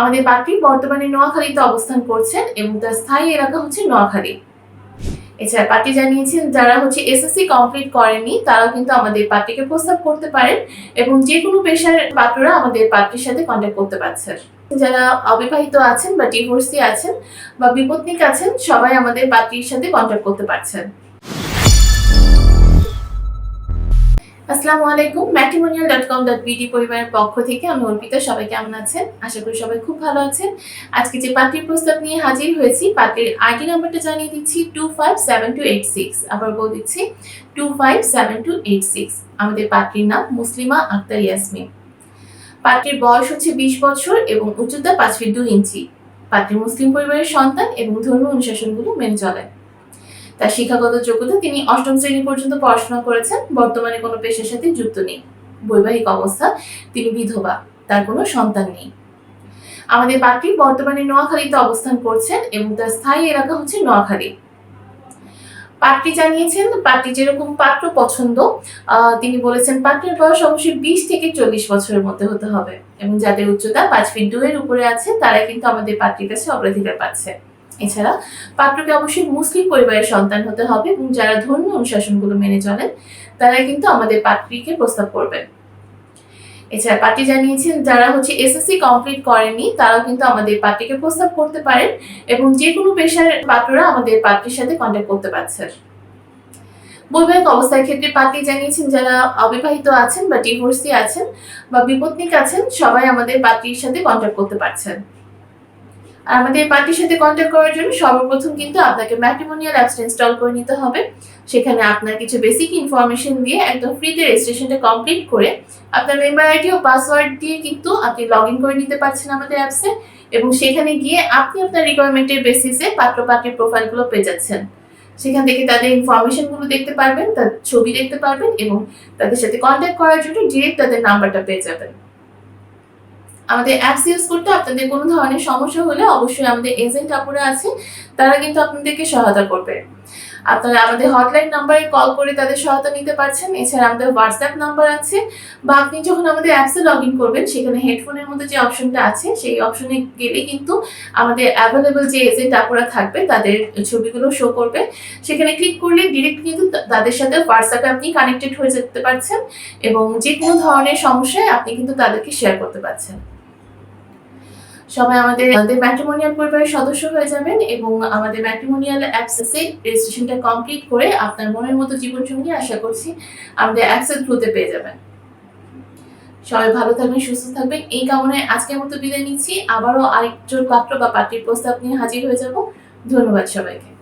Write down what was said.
আমাদের পার্টি বর্তমানে নোয়াখালীতে অবস্থান করছেন এবং তার স্থায়ী এলাকা হচ্ছে নোয়াখালী। এছাড়া পার্টি জানিয়েছেন যারা হচ্ছে এসএসসি কমপ্লিট করেনি তারাও কিন্তু আমাদের পার্টিকে প্রস্তাব করতে পারেন এবং যে কোনো পেশার পাত্ররা আমাদের পার্টির সাথে কন্ট্যাক্ট করতে পারছেন। যারা অবিবাহিত আছেন বা ডিভোর্সি আছেন বা বিপত্নিক আছেন, সবাই আমাদের পার্টির সাথে কন্ট্যাক্ট করতে পারছেন। আসসালামু আলাইকুম matrimonial dot com dot BD পরিবারের পক্ষ থেকে আমি অর্পিতা, সবাই কেমন আছেন? আশা করি সবাই খুব ভালো আছেন। আজকে যে পার্টির প্রস্তাব নিয়ে হাজির হয়েছি পার্টির আইডি নাম্বারটা জানিয়ে দিচ্ছি two five seven two eight six আবার বলে দিচ্ছি two five seven two eight six আমাদের পার্টির নাম মুসলিমা আক্তার ইয়াসমিন। পার্টির বয়স হচ্ছে বিশ বছর এবং উচ্চতা পাঁচ ফিট দুই ইঞ্চি। পার্টির মুসলিম পরিবারের সন্তান এবং ধর্মীয় অনুশাসনগুলো মেনে চলেন। তার শিক্ষাগত যোগ্যতা তিনি অষ্টম শ্রেণি পর্যন্ত পড়াশোনা করেছেন। বর্তমানে কোনো পেশার সাথে যুক্ত নেই। বৈবাহিক অবস্থা, তিনি বিধবা, তার কোনো সন্তান নেই। আমাদের পার্টি বর্তমানে নোয়াখালীতে অবস্থান করছেন এবং তার স্থায়ী এলাকা হচ্ছে নোয়াখালী। পার্টি জানিয়েছেন পার্টি যেরকম পাত্র পছন্দ তিনি বলেছেন পাত্রের বয়স অবশ্যই বিশ থেকে চল্লিশ বছরের মধ্যে হতে হবে এবং যাদের উচ্চতা পাঁচ ফিট দুয়ের উপরে আছে তারা কিন্তু আমাদের পার্টির কাছে অগ্রাধিকার পাচ্ছে। এছাড়া পাত্রকে অবশ্যই মুসলিম পরিবারের সন্তান হতে হবে এবং যারা ধর্মীয় অনুশাসনগুলো মেনে চলেন তারা কিন্তু আমাদের পাত্রীকে প্রস্তাব করবেন। এছাড়া পার্টি জানিয়েছেন, যারা হচ্ছে এসএসসি কমপ্লিট করেনি, তারাও কিন্তু আমাদের পার্টিকে প্রস্তাব করতে পারেন এবং যে কোনো পেশার পাত্ররা আমাদের পার্টির সাথে কন্ট্যাক্ট করতে পারছেন। বৈবাহিক অবস্থার ক্ষেত্রে পার্টি জানিয়েছেন, যারা অবিবাহিত আছেন বা ডিভোর্সি আছেন বা বিপত্নিক আছেন, সবাই আমাদের পার্টির সাথে কন্ট্যাক্ট করতে পারছেন। আমাদের পার্টির সাথে কন্ট্যাক্ট করার জন্য সর্বপ্রথম কিন্তু আপনাকে ম্যাট্রিমোনিয়াল অ্যাপসটা ইনস্টল করে নিতে হবে। সেখানে আপনার কিছু বেসিক ইনফরমেশন দিয়ে একদম ফ্রিতে রেজিস্ট্রেশনটা কমপ্লিট করে আপনার মেম্বার আইডি ও পাসওয়ার্ড দিয়ে কিন্তু আপনি লগ ইন করে নিতে পারছেন আমাদের অ্যাপসে এবং সেখানে গিয়ে আপনি আপনার রিকোয়ারমেন্টের বেসিসে পাত্র পাত্রীর প্রোফাইলগুলো পেয়ে যাচ্ছেন। সেখান থেকে তাদের ইনফরমেশনগুলো দেখতে পারবেন, তার ছবি দেখতে পারবেন এবং তাদের সাথে কন্ট্যাক্ট করার জন্য ডিরেক্ট তাদের নাম্বারটা পেয়ে যাবেন। আমাদের অ্যাপস ইউজ করতে আপনাদের কোনো ধরনের সমস্যা হলে অবশ্যই আমাদের এজেন্ট আপুরা আছে, তারা কিন্তু আপনাদেরকে সহায়তা করবে। আপনারা আমাদের হটলাইন নাম্বারে কল করে তাদের সহায়তা নিতে পারছেন। এছাড়া আমাদের হোয়াটসঅ্যাপ নাম্বার আছে বা আপনি যখন আমাদের অ্যাপসে লগ ইন করবেন, সেখানে হেডফোনের মধ্যে যে অপশনটা আছে, সেই অপশনে গেলে কিন্তু আমাদের অ্যাভেলেবল যে এজেন্ট আপুরা থাকবে, তাদের ছবিগুলো শো করবে। সেখানে ক্লিক করলে ডিরেক্ট কিন্তু তাদের সাথে হোয়াটসঅ্যাপে আপনি কানেক্টেড হয়ে যেতে পারছেন এবং যে কোনো ধরনের সমস্যায় আপনি কিন্তু তাদেরকে শেয়ার করতে পারছেন। সবাই আমাদের আমাদের ম্যাট্রিমোনিয়াল পরিবারের সদস্য হয়ে যাবেন এবং আমাদের ম্যাট্রিমোনিয়াল অ্যাক্সেসে রেজিস্ট্রেশনটা কমপ্লিট করে আপনার মনের মতো জীবনসঙ্গী আশা করছি আমাদের অ্যাক্সেস থ্রুতে পেয়ে যাবেন। সবাই ভালো থাকবেন, সুস্থ থাকবেন। এই কামনায় আজকের মতো বিদায় নিচ্ছি। আবারও আরেকজন পাত্র বা পার্টির প্রস্তাব নিয়ে হাজির হয়ে যাব। ধন্যবাদ সবাইকে।